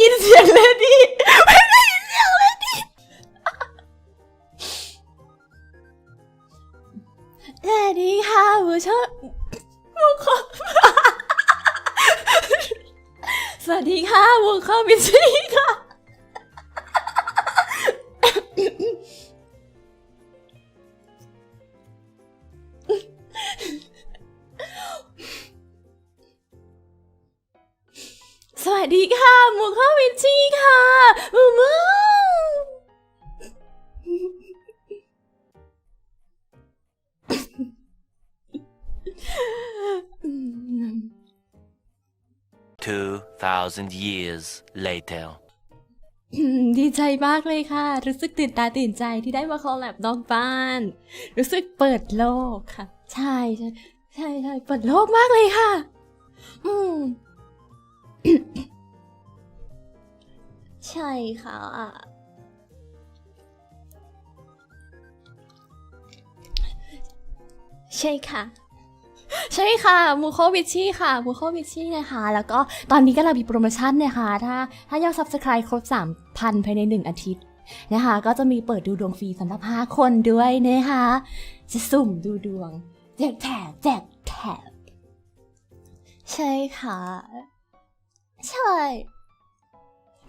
ยินเสียงเลยดิไม่ได้ยินเสียงเลยดิสวัสดีค่ะผู้ชมผู้ขอสวัสดีค่ะผู้เข้าบินซีค่ะ สวัสดีค่ะหมูข้าววินชีค่ะมูมูอืม2,000 years later. อืมดีใจมากเลยค่ะ รู้สึกตื่นตาตื่นใจที่ได้มาคอลแลบนอกบ้าน รู้สึกเปิดโลกค่ะ ใช่ใช่ใช่ใช่เปิดโลกมากเลยค่ะ อืม ใช่ค่ะใช่ค่ะ ใช่ค่ะมูโควิชี่ค่ะมูโควิชี่นะคะ แล้วก็ตอนนี้ก็เรามีโปรโมชั่นนะคะถ้าถ้ายอด subscribe ครบ 3,000 ภายใน 1 อาทิตย์นะคะ ก็จะมีเปิดดูดวงฟรีสำหรับ 5 คนด้วยนะคะ จะสุ่มดูดวงแจกแถบแจกแถบใช่ค่ะ ใช่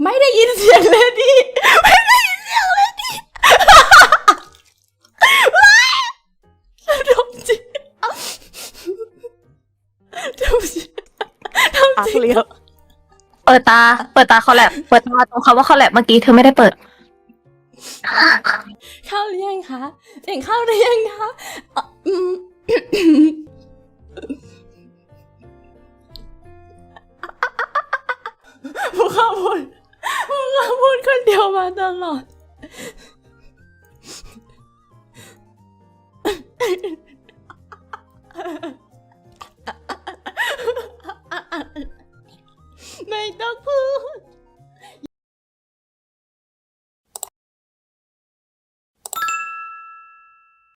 ไม่ได้ยินเสียงเลยดิไม่ได้ยินเสียงเลยดิว้ายดมจริงดมจริงดมปากจริงเลี้ยวเปิดตา เปิดตาคอลแลบเปิดตาตรงคำว่าคอลแลบเมื่อกี้เธอไม่ได้เปิด เข้าหรือยังคะเสียงเข้าหรือยังคะเอ่ออืมผู้ข้า มาพูดคนเดียวมาตลอด ไม่ต้องพูด